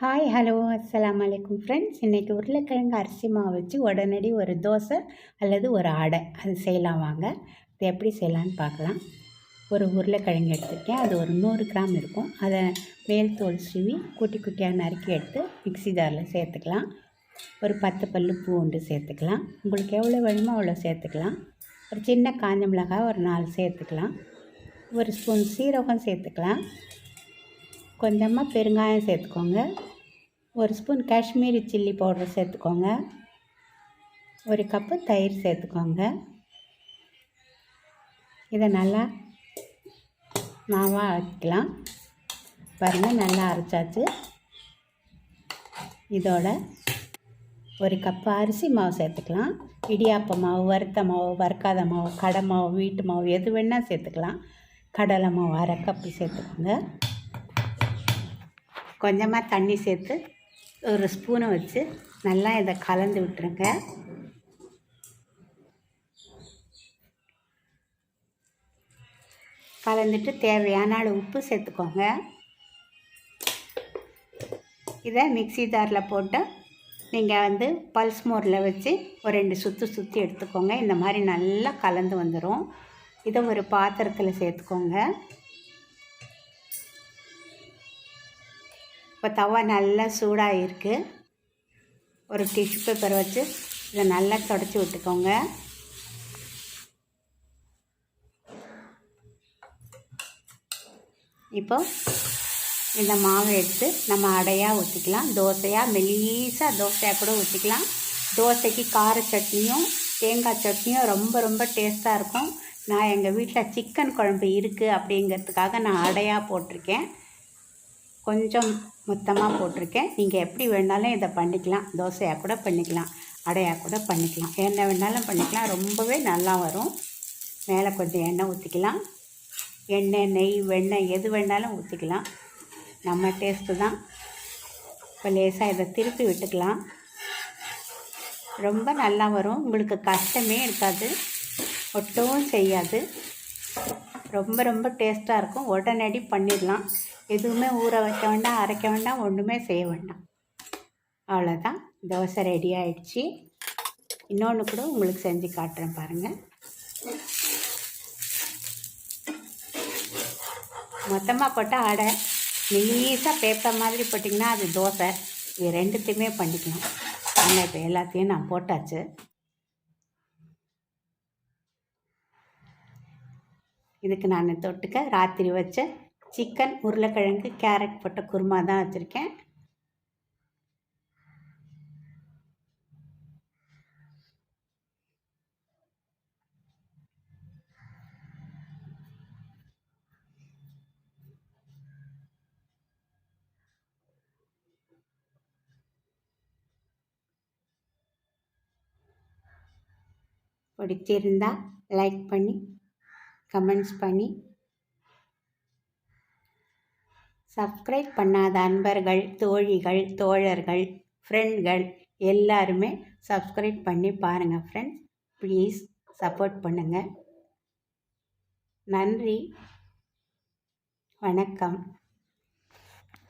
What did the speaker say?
Hi hello அஸ்லாம் வலைக்கும் friends இன்றைக்கி உருளைக்கிழங்கு அரிசி மாவு வச்சு உடனடி ஒரு தோசை அல்லது ஒரு அடை அது செய்யலாம் வாங்க. இது எப்படி செய்யலான்னு பார்க்கலாம். ஒரு உருளைக்கிழங்கு எடுத்துருக்கேன். அது ஒரு நூறு கிராம் இருக்கும். அதை மேல் தோல் சீவி குட்டி குட்டியாக நறுக்கி எடுத்து மிக்சி ஜாரில் சேர்த்துக்கலாம். ஒரு பத்து பல்லு பூண்டு சேர்த்துக்கலாம். உங்களுக்கு எவ்வளோ வேணுமோ அவ்வளோ சேர்த்துக்கலாம். ஒரு சின்ன காஞ்ச மிளகாய் ஒரு நாலு சேர்த்துக்கலாம். ஒரு ஸ்பூன் சீரகம் சேர்த்துக்கலாம். கொஞ்சமாக பெருங்காயம் சேர்த்துக்கோங்க. ஒரு ஸ்பூன் காஷ்மீரி சில்லி பவுடர் சேர்த்துக்கோங்க. ஒரு கப்பு தயிர் சேர்த்துக்கோங்க. இதை நல்லா மாவாக வைக்கலாம் பாருங்கள் நல்லா அரைச்சாச்சு. இதோட ஒரு கப்பு அரிசி மாவு சேர்த்துக்கலாம். இடியாப்ப மாவு வறுத்த மாவு வறுக்காத மாவு கடை மாவு வீட்டு மாவு எது வேணால் சேர்த்துக்கலாம். கடலை மாவு அரை கப்பு சேர்த்துக்கோங்க. கொஞ்சமாக தண்ணி சேர்த்து ஒரு ஸ்பூனை வச்சு நல்லா இதை கலந்து விட்டுருங்க. கலந்துட்டு தேவையான அளவு உப்பு சேர்த்துக்கோங்க. இதை மிக்சி ஜாரில் போட்டு நீங்கள் வந்து பல்ஸ் மோரில் வச்சு ஒரு ரெண்டு சுற்று சுற்றி எடுத்துக்கோங்க. இந்த மாதிரி நல்லா கலந்து வந்துடும் இதை ஒரு பாத்திரத்தில் சேர்த்துக்கோங்க. இப்போ தவா நல்லா சூடாக இருக்குது ஒரு டிஷ்யூ பேப்பர் வச்சு இதை நல்லா தொடச்சி விட்டுக்கோங்க. இப்போ இந்த மாவை எடுத்து நம்ம அடையாக ஊற்றிக்கலாம் தோசையாக மெலீஸாக தோசையாக கூட ஊற்றிக்கலாம் தோசைக்கு கார சட்னியும் தேங்காய் சட்னியும் ரொம்ப ரொம்ப டேஸ்ட்டாக இருக்கும். நான் எங்கள் வீட்டில் சிக்கன் குழம்பு இருக்குது அப்படிங்கிறதுக்காக நான் அடையாக போட்டிருக்கேன். கொஞ்சம் மொத்தமாக போட்டிருக்கேன். நீங்கள் எப்படி வேணாலும் இதை பண்ணிக்கலாம். தோசையாக கூட பண்ணிக்கலாம். அடையாக கூட பண்ணிக்கலாம். என்ன வேணாலும் பண்ணிக்கலாம். ரொம்பவே நல்லா வரும். மேலே கொஞ்சம் எண்ணெய் ஊற்றிக்கலாம் எண்ணெய் நெய் வெண்ணெய் எது வேணாலும் ஊற்றிக்கலாம் நம்ம டேஸ்ட்டு தான். இப்போ லேசாக இதை திருப்பி விட்டுக்கலாம். ரொம்ப நல்லா வரும். உங்களுக்கு கஷ்டமே இருக்காது. ஒட்டவும் செய்யாது. ரொம்ப ரொம்ப டேஸ்ட்டாக இருக்கும். உடனடி பண்ணிடலாம். எதுவுமே ஊற வைக்க வேண்டாம் அரைக்க வேண்டாம் ஒன்றுமே செய்ய வேண்டாம். அவ்வளோதான் தோசை ரெடி ஆகிடுச்சி இன்னொன்று கூட உங்களுக்கு செஞ்சு காட்டுறேன் பாருங்கள் மொத்தமாக போட்டால் அடை மெலீஸாக பேப்பர் மாதிரி போட்டிங்கன்னா அது தோசை. இது ரெண்டுத்தையுமே பண்ணிக்கணும் ஆனால் இப்போ எல்லாத்தையும் நான் போட்டாச்சு. இதுக்கு நான் தொட்டுக்க ராத்திரி வச்ச சிக்கன் உருளைக்கிழங்கு கேரட் போட்ட குருமா தான் வச்சுருக்கேன். பிடிச்சிருந்தால் லைக் பண்ணி கமெண்ட்ஸ் பண்ணி சப்ஸ்கிரைப் பண்ணாத அன்பர்கள் தோழிகள் தோழர்கள் ஃப்ரெண்ட்கள் எல்லாருமே சப்ஸ்கிரைப் பண்ணி பாருங்கள் ஃப்ரெண்ட்ஸ் ப்ளீஸ் சப்போர்ட் பண்ணுங்கள் நன்றி. வணக்கம்.